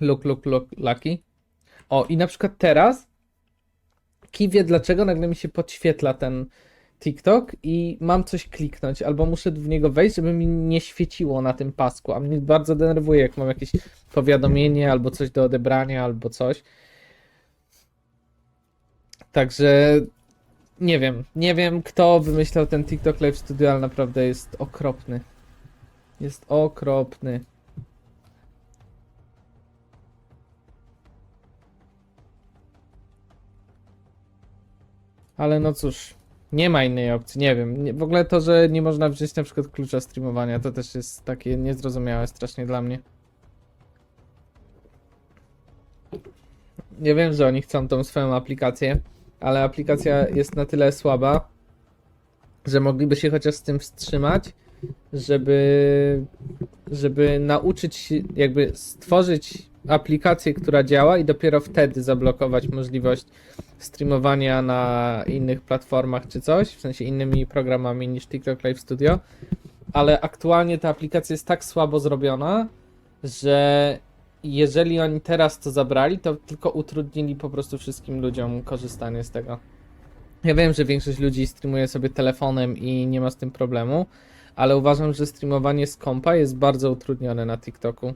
Look, look, look, lucky. O, i na przykład teraz Ki wie dlaczego nagle mi się podświetla ten TikTok i mam coś kliknąć, albo muszę w niego wejść, żeby mi nie świeciło na tym pasku, a mnie bardzo denerwuje, jak mam jakieś powiadomienie, albo coś do odebrania, albo coś. Także nie wiem, nie wiem kto wymyślał ten TikTok Live Studio, ale naprawdę jest okropny. Jest okropny. Ale no cóż, nie ma innej opcji, nie wiem. Nie, w ogóle to, że nie można wziąć na przykład klucza streamowania, to też jest takie niezrozumiałe strasznie dla mnie. Ja wiem, że oni chcą tą swoją aplikację, ale aplikacja jest na tyle słaba, że mogliby się chociaż z tym wstrzymać, żeby, żeby nauczyć się, jakby stworzyć aplikację, która działa i dopiero wtedy zablokować możliwość streamowania na innych platformach czy coś, w sensie innymi programami niż TikTok Live Studio, ale aktualnie ta aplikacja jest tak słabo zrobiona, że jeżeli oni teraz to zabrali, to tylko utrudnili po prostu wszystkim ludziom korzystanie z tego. Ja wiem, że większość ludzi streamuje sobie telefonem i nie ma z tym problemu, ale uważam, że streamowanie z kompa jest bardzo utrudnione na TikToku.